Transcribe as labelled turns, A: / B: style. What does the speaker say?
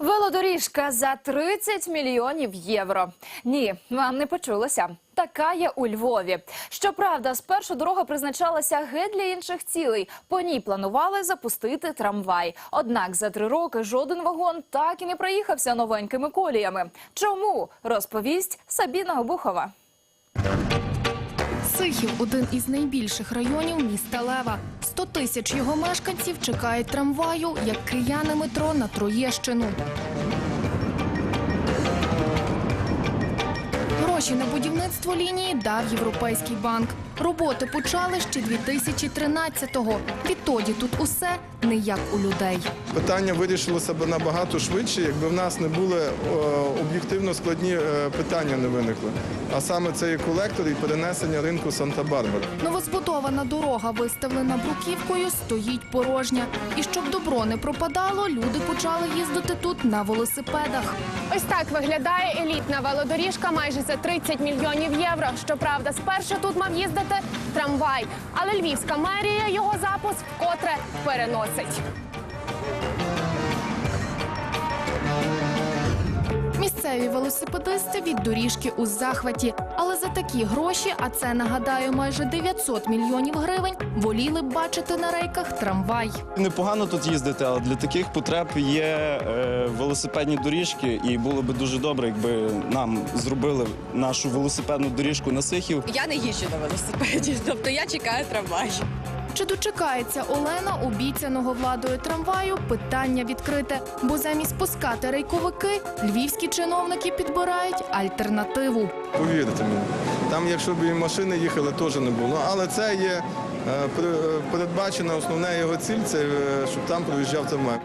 A: Велодоріжка за 30 мільйонів євро. Ні, вам не почулося. Така є у Львові. Щоправда, спершу дорога призначалася геть для інших цілей. По ній планували запустити трамвай. Однак за три роки жоден вагон так і не проїхався новенькими коліями. Чому розповість Сабіна Обухова.
B: Сихів один із найбільших районів міста Лева. 100 тисяч його мешканців чекають трамваю, як кияни метро на Троєщину. Гроші на будівництво лінії дав Європейський банк. Роботи почали ще 2013-го. Відтоді тут усе не як у людей.
C: Питання вирішилося б набагато швидше, якби в нас не були е, об'єктивно складні е, питання не виникли. А саме це і колектор, і перенесення ринку Санта-Барбара.
B: Новозбудована дорога, виставлена бруківкою, стоїть порожня. І щоб добро не пропадало, люди почали їздити тут на велосипедах.
D: Ось так виглядає елітна велодоріжка майже за 30 мільйонів євро. Щоправда, спершу тут мав їздити трамвай, але львівська мерія його запуск вкотре переносить.
B: Місцеві велосипедисти від доріжки у захваті. Але за такі гроші, а це нагадаю майже 900 мільйонів гривень, воліли б бачити на рейках трамвай.
E: Непогано тут їздити, але для таких потреб є е, велосипедні доріжки, і було би дуже добре, якби нам зробили нашу велосипедну доріжку на Сихів.
F: Я не їжджу на велосипеді, тобто я чекаю трамвай.
B: Чи дочекається Олена обіцяного владою трамваю? Питання відкрите. Бо замість пускати рейковики, львівські чиновники підбирають альтернативу.
C: Повірте мені. Там, якщо б і машини їхали, теж не було. Але це є е, е, передбачена основна його ціль, це е, щоб там проїжджав трамвай.